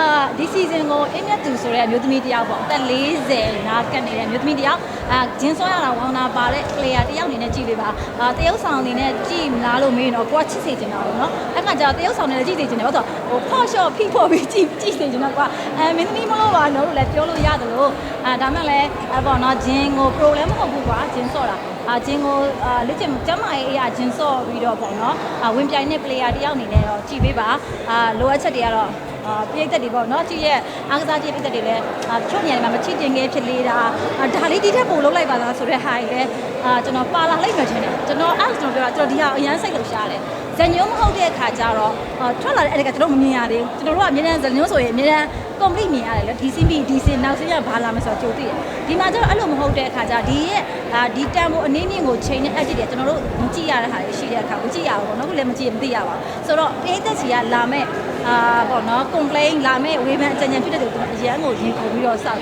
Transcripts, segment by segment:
အာဒီ season ကိုအင်းမြတ်သူဆိုတဲ့အမျိုးသမီးတစ်ယောက်ပေါ့အသက်40နာကတ်နေတဲ့အမျိုးသမီးတစ်ယောက်အာဂျင်းစောရတာဝေါနာပါတဲ့ player တစ်ယောက်အနေနဲ့ကြည့်ပေးပါအာတရုပ်ဆောင်အနေနဲ့ကြည့်မလားလို့မေးရင်တော့ကိုကချစ်စေချင်တာပေါ့နော်အဲ့ခါကျတော့တရုပ်ဆောင်အနေနဲ့ကြည့်စေချင်တယ်ဟုတ်တော့ဟိုဖော့ရှော့ဖိဖို့ပြီးကြည့်ကြည့်စေချင်တော့ကွာအဲမင်းသမီးမလို့ပါတော့လို့လည်းပြောလို့ရတယ်လို့အာဒါမှလည်းအဲ့ပေါ့နော်ဂျင်းကို problem မဟုတ်ဘူးကွာဂျင်းစောတာအာဂျင်းကိုအာလက်ချင်ကျမရဲ့အေးအဂျင်းစောပြီးတော့ပေါ့နော်အာဝင်ပြိုင်တဲ့ player တစ်ယောက်အနေနဲ့တော့ကြည့်ပေးပါအာလိုအပ်ချက်တွေကတော့အာ ပြိသက်တွေပေါ့နော်ကြည့်ရဲ့အားကစားကြည့်ပြိသက်တွေလည်းအာတချို့နေရာတွေမှာမချစ်တင်ခဲ့ဖြစ်လေတာအာဒါလေးဒီထက်ပိုလုပ်လိုက်ပါလားဆိုတဲ့ဟာကြီးလည်းအာကျွန်တော်ပါလာလိုက်မှထင်တယ်ကျွန်တော်အဲ့ဒါကျွန်တော်ပြောတာကျွန်တော်ဒီဟာအရန်စိတ်လှုပ်ရှားတယ်ဇညုံမဟုတ်တဲ့အခါကျတော့အာထွက်လာတဲ့အဲ့ဒါကကျွန်တော်မမြင်ရသေးဘူးကျွန်တော်တို့ကအမြဲတမ်းဇညုံဆိုရင်အမြဲတမ်း complete မြင်ရတယ်လေ DCB DC နောက်စီးရဘာလာမဆိုကြိုသိတယ်ဒီမှာကျတော့အဲ့လိုမဟုတ်တဲ့အခါကျဒီရဲ့အာဒီတန်ဖို့အနည်းမြင့်ကိုချိန်တဲ့ edit တွေကျွန်တော်တို့မကြည့်ရတဲ့ဟာတွေရှိတဲ့အခါမကြည့်ရဘူးပေါ့နော်ခုလည်းမကြည့်မသိရပါဘူးဆိုတော့ပြိသက်စီကလာမဲ့အာပေါ့နော် complain လာမဲ့ဝေဖန်အကြံဉာဏ်ဖြစ်တဲ့သူကအရန်ကိုရင်ခုန်ပြီးတော့စောက်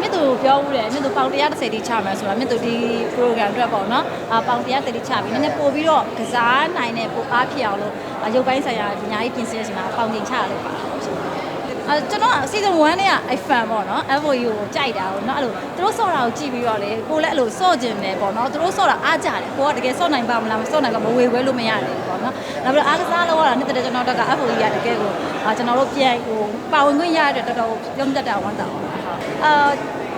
မြင့်သူပြောဦးတယ်မြင့်သူပေါင်130တိချမယ်ဆိုတာမြင့်သူဒီ program အတွက်ပေါ့နော်အာပေါင်130တိချပြီးနည်းနည်းပို့ပြီးတော့ကစားနိုင်တဲ့ပို့အားဖြစ်အောင်လို့အာရုပ်ပိုင်းဆိုင်ရာအများကြီးပြင်ဆင်ရစီမှာပေါင်တင်ချရလို့ပါအဲကျွန်တော် season 1နဲ့ကအဲ့ fan ပေါ့နော် FOU ကိုကြိုက်တာပေါ့နော်အဲ့လိုသူတို့ဆော့တာကိုကြည့်ပြီးတော့လေကိုလည်းအဲ့လိုဆော့ကျင်တယ်ပေါ့နော်သူတို့ဆော့တာအားကြတယ်ကိုကတကယ်ဆော့နိုင်ပါမလားမဆော့နိုင်ပါမဝေဝဲလို့မရတယ်ပေါ့နော်နောက်ပြီးတော့အားကစားလောက်ရတာနှစ်သက်ကျွန်တော်တို့က FOU ရတကယ်ကိုအာကျွန်တော်တို့ပြန်ဟိုပါဝင်ခွင့်ရတဲ့တော်တော်ပြုံးတက်တာဝမ်းတာပါဟုတ် အာ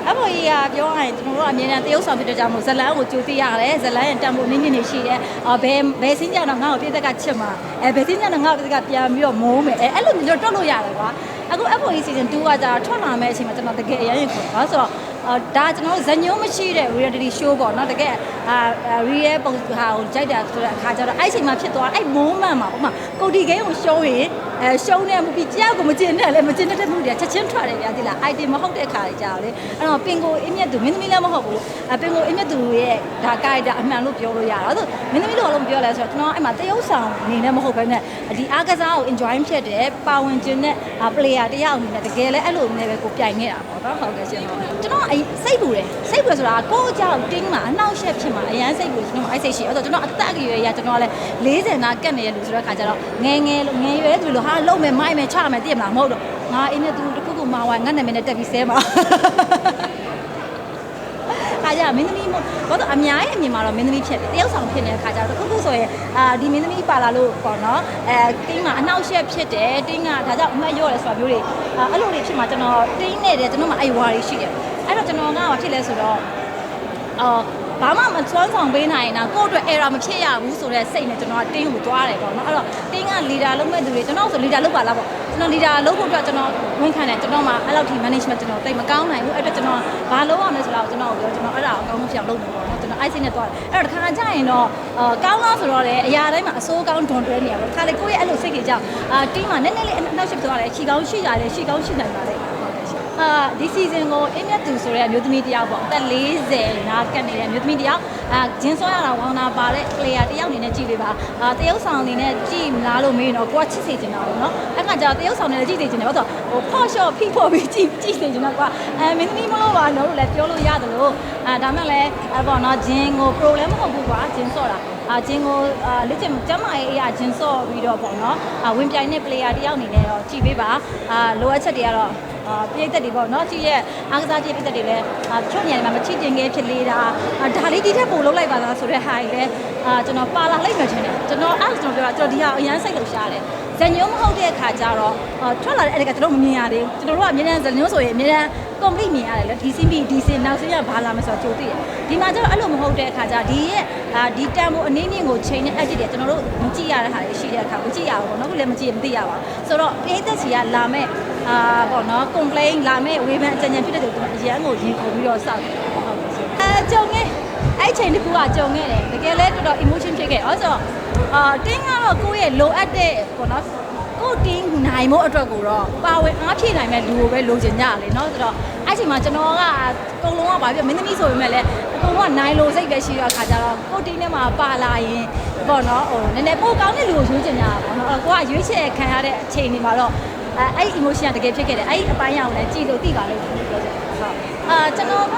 အမေကြီးကပြောရရင်ကျွန်တော်တို့အမြဲတမ်းတရုပ်ဆောင်ဖြစ်တဲ့ကြောင့်မို့ဇလန်းကိုကြိုသိရတယ်ဇလန်းရဲ့တန်ဖိုးနည်းနည်းနေရှိတယ်အော်ဘယ်ဘယ်စင်းကြတော့ငါ့ကိုပြည့်သက်ကချစ်မှာအဲဘယ်စင်းကြတော့ငါ့ကိုပြည့်သက်ကပြန်ပြီးတော့မုန်းမယ်အဲအဲ့လိုမျိုးတွတ်လို့ရတယ်ကွာအခု FOE season 2ကကြာထွက်လာမယ့်အချိန်မှာကျွန်တော်တကယ်အရင်ရင်ခေါ်ပါဆိုတော့အာ ဒါကျွန်တော်တို့ဇညုံမရှိတဲ့ reality show ပေါ့နော်တကယ်အာ real ပုံဟာကိုကြိုက်တာဆိုတဲ့အခါကျတော့အဲ့အချိန်မှာဖြစ်သွားအဲ့ moment မှာပေါ့မှာကိုတီဂိမ်းကိုရှုံးရင်အဲရှုံးနေမှုပြီးကြောက်ကိုမကျင်နဲ့လေမကျင်တဲ့မှုတွေချက်ချင်းထွက်တယ်ဗျာဒီလား item မဟုတ်တဲ့အခါကြီးကြာတော့လေအဲ့တော့ပင်ကိုအင်းမြတ်သူမင်းသမီးလည်းမဟုတ်ဘူးအပင်ကိုအင်းမြတ်သူရဲ့ဒါ character အမှန်လို့ပြောလို့ရတာဆိုမင်းသမီးလို့လည်းမပြောလဲဆိုတော့ကျွန်တော်အဲ့မှာတရုပ်ဆောင်အနေနဲ့မဟုတ်ဘဲနဲ့ဒီအားကစားကို enjoy ဖြစ်တယ်ပါဝင်ခြင်းနဲ့ player တယောက်အနေနဲ့တကယ်လည်းအဲ့လိုနဲ့ပဲကိုပြိုင်နေတာပေါ့နော်ဟုတ်ကဲ့ရှင်ကျွန်တော်အဲ့စိတ်ပူတယ်စိတ်ပူဆိုတာကိုယ့်အကြောင်းတင်းမှာအနှောက်အယှက်ဖြစ်မှာအရန်စိတ်ပူကျွန်တော်အဲ့စိတ်ရှိအဲ့တော့ကျွန်တော်အသက်အရွယ်ရကျွန်တော်လည်း40နာကတ်နေရလို့ဆိုတဲ့ခါကျတော့ငယ်ငယ်ငယ်ရွယ်သူလို့ဟာလုံးမယ်မိုက်မယ်ချမယ်တည်မလားမဟုတ်တော့ငါအင်းနဲ့သူတခုခုမာဝိုင်းငါနာမည်နဲ့တက်ပြီးဆဲမှာခါကြမင်းသမီးမို့ဘာလို့အများရဲ့အမြင်မှာတော့မင်းသမီးဖြစ်တယ်တယောက်ဆောင်ဖြစ်နေတဲ့ခါကြတော့တစ်ခုခုဆိုရင်အာဒီမင်းသမီးပါလာလို့ပေါ့နော်အဲတင်းမှာအနှောက်အယှက်ဖြစ်တယ်တင်းကဒါကြောင့်အမှတ်ရော့တယ်ဆိုတာမျိုးတွေအာအဲ့လိုတွေဖြစ်မှာကျွန်တော်တင်းနေတယ်ကျွန်တော်မှအဲ့ဝါတွေရှိတယ်အဲ့ တော့ကျွန်တော်ကဘာဖြစ်လဲဆိုတော့အော်ဘာမှမစွမ်းဆောင်ပေးနိုင်ရင်တော့ကိုယ့်အတွက် error မဖြစ်ရဘူးဆိုတဲ့စိတ်နဲ့ကျွန်တော်ကတင်းကိုသွားတယ်ပေါ့နော်အဲ့တော့တင်းက leader လုပ်မဲ့သူတွေကျွန်တော်ဆို leader လုပ်ပါလားပေါ့ကျွန်တော် leader လုပ်ဖို့အတွက်ကျွန်တော်ဝန်ခံတယ်ကျွန်တော်မှအဲ့လောက်ထိ management ကျွန်တော်တိတ်မကောင်းနိုင်ဘူးအဲ့အတွက်ကျွန်တော်ဘာလုပ်ရမလဲဆိုတာကိုကျွန်တော်ပြောကျွန်တော်အဲ့ဒါကိုအကောင်းဆုံးဖြစ်အောင်လုပ်မယ်ပေါ့နော်ကျွန်တော် IC နဲ့သွားတယ်အဲ့တော့တစ်ခါကြရင်တော့အာကောင်းလားဆိုတော့လေအရာတိုင်းမှာအစိုးကောင်းဒွန်တွဲနေရပါတော့တစ်ခါလေကိုယ့်ရဲ့အဲ့လိုစိတ်ကြီးကြောင့်အာ team မှာနည်းနည်းလေးအနောက်ရှစ်သွားတယ်ခြေကောင်းရှိရတယ်ခြေကောင်းရှိနိုင်ပါလေဟုတ်ကဲ့ ရှင်အာဒီ season ကိုအင်းမြတ်သူဆိုတဲ့အမျိုးသမီးတစ်ယောက်ပေါ့အသက်40နာကတ်နေတဲ့အမျိုးသမီးတစ်ယောက်အာဂျင်းစောရတာဝေါနာပါတဲ့ player တစ်ယောက်အနေနဲ့ကြည့်ပေးပါအာတရုပ်ဆောင်အနေနဲ့ကြည့်မလားလို့မေးရင်တော့ကိုကချစ်စေချင်တာပေါ့နော်အဲ့ခါကျတော့တရုပ်ဆောင်အနေနဲ့ကြည့်စေချင်တယ်ဟုတ်တော့ဟိုဖော့ရှော့ဖိဖို့ပြီးကြည့်ကြည့်စေချင်တာကွာအဲမင်းသမီးမလို့ပါတော့လို့လည်းပြောလို့ရတယ်လို့အာဒါမှလည်းအဲ့ပေါ့နော်ဂျင်းကို problem မဟုတ်ဘူးကွာဂျင်းစောတာအာဂျင်းကိုအာလက်ချင်ကျမရဲ့အေးအဂျင်းစောပြီးတော့ပေါ့နော်အာဝင်ပြိုင်တဲ့ player တစ်ယောက်အနေနဲ့တော့ကြည့်ပေးပါအာလိုအပ်ချက်တွေကတော့ အာပြိသက်တွေပေါ့နော်ကြည့်ရဲ့အားကစားကြည့်ပြိသက်တွေလည်းအာတချို့နေရာတွေမှာမချစ်တင်ခဲ့ဖြစ်လေတာအာဒါလေးဒီထက်ပိုလုပ်လိုက်ပါလားဆိုတဲ့ဟာကြီးလည်းအာကျွန်တော်ပါလာလိုက်မှထင်တယ်ကျွန်တော်အဲ့ဒါကျွန်တော်ပြောတာကျွန်တော်ဒီဟာအရန်စိတ်လှုပ်ရှားတယ်ဇညုံမဟုတ်တဲ့အခါကျတော့အာထွက်လာတဲ့အဲ့ဒါကကျွန်တော်မမြင်ရသေးဘူးကျွန်တော်တို့ကအမြဲတမ်းဇညုံဆိုရင်အမြဲတမ်း complete မြင်ရတယ်လေ DCB DC နောက်စီးရဘာလာမဆိုကြိုသိတယ်ဒီမှာကျတော့အဲ့လိုမဟုတ်တဲ့အခါကျဒီရဲ့အာဒီတန်ဖိုးအနည်းမြင့်ကိုချိန်တဲ့ edit တွေကျွန်တော်တို့မကြည့်ရတဲ့ဟာတွေရှိတဲ့အခါမကြည့်ရဘူးပေါ့နော်ခုလည်းမကြည့်မသိရပါဘူးဆိုတော့အေးသက်စီကလာမဲ့ အာပေါ့နော် complain လာမဲ့ဝေဖန်အကြံဉာဏ်ဖြစ်တဲ့သူကအရန်ကိုရင်ခုန်ပြီးတော့စောက်တယ်ဟုတ်ကဲ့ရှင်အဲကြုံခဲ့အဲ့ချိန်တစ်ခုကကြုံခဲ့တယ်တကယ်လဲတော်တော် emotion ဖြစ်ခဲ့တယ်အဲ့ဆိုတော့အာတင်းကတော့ကိုယ့်ရဲ့လိုအပ်တဲ့ပေါ့နော်ကိုတင်းနိုင်မို့အတွက်ကိုတော့ပါဝင်အားဖြည့်နိုင်မဲ့လူကိုပဲလိုချင်ကြတယ်เนาะဆိုတော့အဲ့ချိန်မှာကျွန်တော်ကအကုန်လုံးကဗာပြမင်းသမီးဆိုပေမဲ့လည်းအကုန်လုံးကနိုင်လိုစိတ်ပဲရှိတော့အခါကျတော့ကိုတင်းထဲမှာပါလာရင်ပေါ့နော်ဟိုနည်းနည်းပိုကောင်းတဲ့လူကိုရွေးချင်ကြတာပေါ့နော်အဲ့ကိုကရွေးချယ်ခံရတဲ့အချိန်တွေမှာတော့ အဲအဲ့ emotion ကတကယ်ဖြစ်ခဲ့တယ်အဲ့ဒီအပိုင်းအရောင်လည်းကြည့်လို့သိပါလိမ့်မယ်လို့ပြောချင်တယ်ဟုတ်အာကျွန်တော်က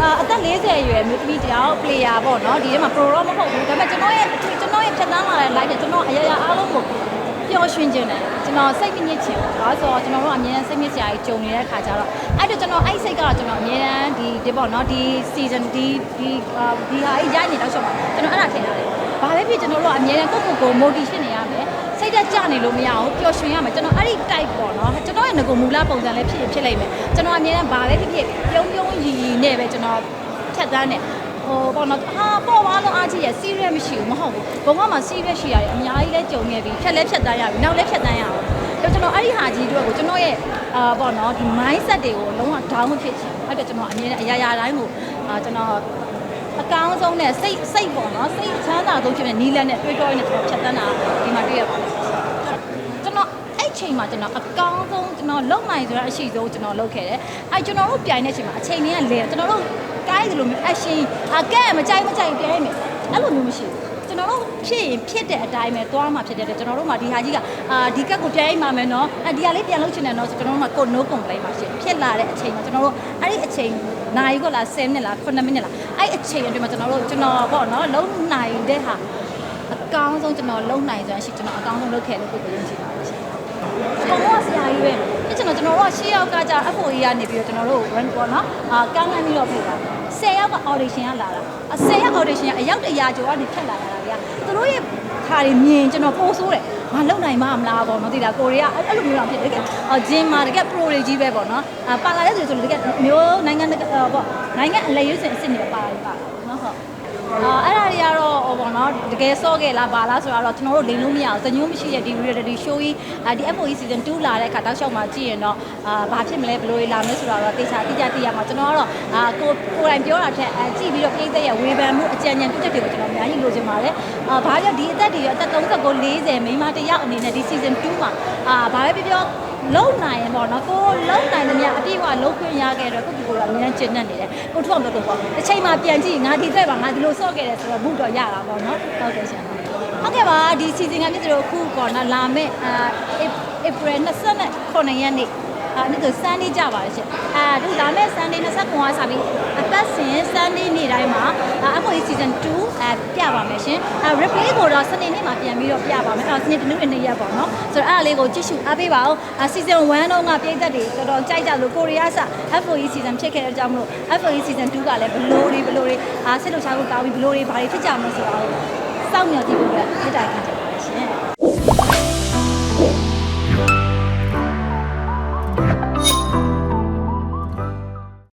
အာအသက်40အရွယ်မြို့သမီးတယောက် player ပေါ့နော်ဒီထဲမှာ pro တော့မဟုတ်ဘူးဒါပေမဲ့ကျွန်တော်ရဲ့ကျွန်တော်ရဲ့ဖြတ်သန်းလာတဲ့ live နဲ့ကျွန်တော်အရာရာအားလုံးကိုပျော်ရွှင်ခြင်းတယ်ကျွန်တော်စိတ်မညစ်ချင်ဘူးဒါဆိုတော့ကျွန်တော်တို့အမြဲတမ်းစိတ်ညစ်စရာကြီးကြုံနေတဲ့ခါကျတော့အဲ့တော့ကျွန်တော်အဲ့စိတ်ကတော့ကျွန်တော်အမြဲတမ်းဒီဒီပေါ့နော်ဒီ season ဒီဒီအာဒီဟာကြီးရနေတော့ရှော့ပါကျွန်တော်အဲ့ဒါထင်ရတယ်ဘာပဲဖြစ်ကျွန်တော်တို့ကအမြဲတမ်းကိုယ့်ကိုယ်ကို motivation နေရမယ် စိတ်တက်ကြနေလို့မရအောင်ပျော်ရွှင်ရမယ်ကျွန်တော်အဲ့ဒီ type ပေါ့နော်ကျွန်တော်ရဲ့ငကိုမူလပုံစံလည်းဖြစ်ဖြစ်လိမ့်မယ်ကျွန်တော်အမြဲတမ်းဘာပဲဖြစ်ဖြစ်ပြုံးပြုံးရီရီနဲ့ပဲကျွန်တော်ဖြတ်သန်းတယ်ဟိုပေါ့နော်ဟာပေါ်သွားတော့အားကြီးရ serious မရှိဘူးမဟုတ်ဘူးဘုံကမှ serious ရှိရတယ်အများကြီးလဲကြုံနေပြီဖြတ်လဲဖြတ်တန်းရပြီနောက်လဲဖြတ်တန်းရအောင်တော့ကျွန်တော်အဲ့ဒီဟာကြီးတို့ကိုကျွန်တော်ရဲ့အာပေါ့နော်ဒီ mindset တွေကိုလုံးဝ down မဖြစ်ချင်အဲ့တော့ကျွန်တော်အမြဲတမ်းအရာရာတိုင်းကိုအာကျွန်တော် အကောင်းဆုံးနဲ့စိတ်စိတ်ပေါ့နော်စိတ်ချမ်းသာဆုံးဖြစ်တဲ့နီးလန်းနဲ့တွေးတောရင်းနဲ့ကျွန်တော်ဖြတ်တန်းတာဒီမှာတွေ့ရပါတယ်ကျွန်တော်အဲ့ချိန်မှာကျွန်တော်အကောင်းဆုံးကျွန်တော်လုံနိုင်ဆိုတာအရှိဆုံးကျွန်တော်လုပ်ခဲ့တယ်အဲ့ကျွန်တော်တို့ပြိုင်တဲ့အချိန်မှာအချိန်တွေကလဲကျွန်တော်တို့ကိုင်းတယ်လို့မျိုး action အကဲမကြိုက်မကြိုက်ပြိုင်မယ်အဲ့လိုမျိုးမရှိဘူးကျွန် တော်တို့ဖြစ်ရင်ဖြစ်တဲ့အတိုင်းပဲသွားမှာဖြစ်တဲ့အတွက်ကျွန်တော်တို့မှဒီဟာကြီးကအာဒီကက်ကိုပြန်အိမ်မှာမယ်နော်အဲဒီဟာလေးပြန်လုပ်ချင်တယ်နော်ဆိုကျွန်တော်တို့မှကို no complaint ပါရှင်ဖြစ်လာတဲ့အချိန်မှာကျွန်တော်တို့အဲ့ဒီအချိန်နိုင်ကိုလား10မိနစ်လား9မိနစ်လားအဲ့အချိန်အတွင်းမှာကျွန်တော်တို့ကျွန်တော်ပေါ့နော်လုံးနိုင်တဲ့ဟာအကောင်းဆုံးကျွန်တော်လုံးနိုင်စွမ်းရှိကျွန်တော်အကောင်းဆုံးလုပ်ခဲ့လို့ကိုယ်ကိုယုံကြည်ပါတယ်ရှင်ကျွန်တော်ကဆရာကြီးပဲအဲ့ကျွန်တော်ကျွန်တော်တို့ကရှေ့ယောက်ကကြာ FOE ကနေပြီးတော့ကျွန်တော်တို့ run ပေါ့နော်အာကန်းကန်းပြီးတော့ပြတာ 10ယောက်က audition ကလာတာအ10ယောက် audition ကအယောက်တရာကျော်ကနေဖြတ်လာတာဗျာသူတို့ရဲ့ခါတွေမြင်ကျွန်တော်ပို့ဆိုးတယ်မလုံနိုင်မမလားပေါ့နော်ဒီလားကိုရီးယားအဲ့လိုမျိုးတော့ဖြစ်တယ်တကယ်ဂျင်းမာတကယ် pro တွေကြီးပဲပေါ့နော်အာပါလာတဲ့ဆိုဆိုတကယ်မျိုးနိုင်ငံတကာပေါ့နိုင်ငံအလဲရွေးစင်အစ်စ်နေပါပါနော်ဟုတ် အာအဲ့ဒါတွေကတော့ဟိုပေါ့နော်တကယ်စော့ခဲ့လားဘာလားဆိုတော့ကျွန်တော်တို့လိန်လို့မရအောင်တညိုးမရှိတဲ့ဒီ reality show ကြီးဒီ FOE season 2လာတဲ့အခါတောက်လျှောက်မှာကြည့်ရင်တော့အာဘာဖြစ်မလဲဘယ်လိုလာမလဲဆိုတော့တေချာတိကျသိရမှာကျွန်တော်ကတော့အာကိုကိုယ်တိုင်ပြောတာထက်ကြည့်ပြီးတော့ပြည်သက်ရဲ့ဝေဖန်မှုအကြံဉာဏ်ပြုချက်တွေကိုကျွန်တော်အများကြီးလိုချင်ပါတယ်အာဘာပြောဒီအသက်တွေရောအသက်39 40မိန်းမတစ်ယောက်အနေနဲ့ဒီ season 2မှာအာဘာပဲပြောပြော လုံနိုင်ရင်ပေါ့နော်ကိုလုံနိုင်သမျှအပြည့်အဝလုံခွင့်ရခဲ့တော့ကိုကိုကအများကြီးကျဉ်းနေတယ်ကိုထွတ်အောင်တော့ပေါ့တစ်ချိန်မှပြန်ကြည့်ငါဒီသက်ပါငါဒီလိုစော့ခဲ့တယ်ဆိုတော့ဘုတော့ရတာပေါ့နော်ဟုတ်ကဲ့ရှင်ဟုတ်ကဲ့ပါဒီ season ကပြည့်စုံအခုပေါ့နော်လာမယ့်အာ April 29ရက်နေ့ အာနေ့ဆို Sunday ကြပါလေရှင်အာဒီလာမယ့် Sunday 29ကစပြီးအသက်စဉ် Sunday နေ့တိုင်းမှာအဖို့ season 2အဲပြပါမယ်ရှင်အဲ replay ကိုတော့စနေနေ့မှာပြန်ပြီးတော့ပြပါမယ်အဲစနေတနင်္ဂနွေရက်ပေါ့နော်ဆိုတော့အဲ့ဒါလေးကိုကြည့်ရှုအားပေးပါအောင်အဲ season 1တော့ကပြည်သက်တွေတော်တော်ကြိုက်ကြလို့ကိုရီးယားစ FOE season ဖြစ်ခဲ့တဲ့အကြောင်းမလို့ FOE season 2ကလည်းဘလို့တွေဘလို့တွေအားဆက်လို့ချားဖို့ကောင်းပြီးဘလို့တွေဘာတွေဖြစ်ကြမလဲဆိုတာကိုစောင့်မျှော်ကြည့်ဖို့အတွက်ဖြစ်တာခံတယ်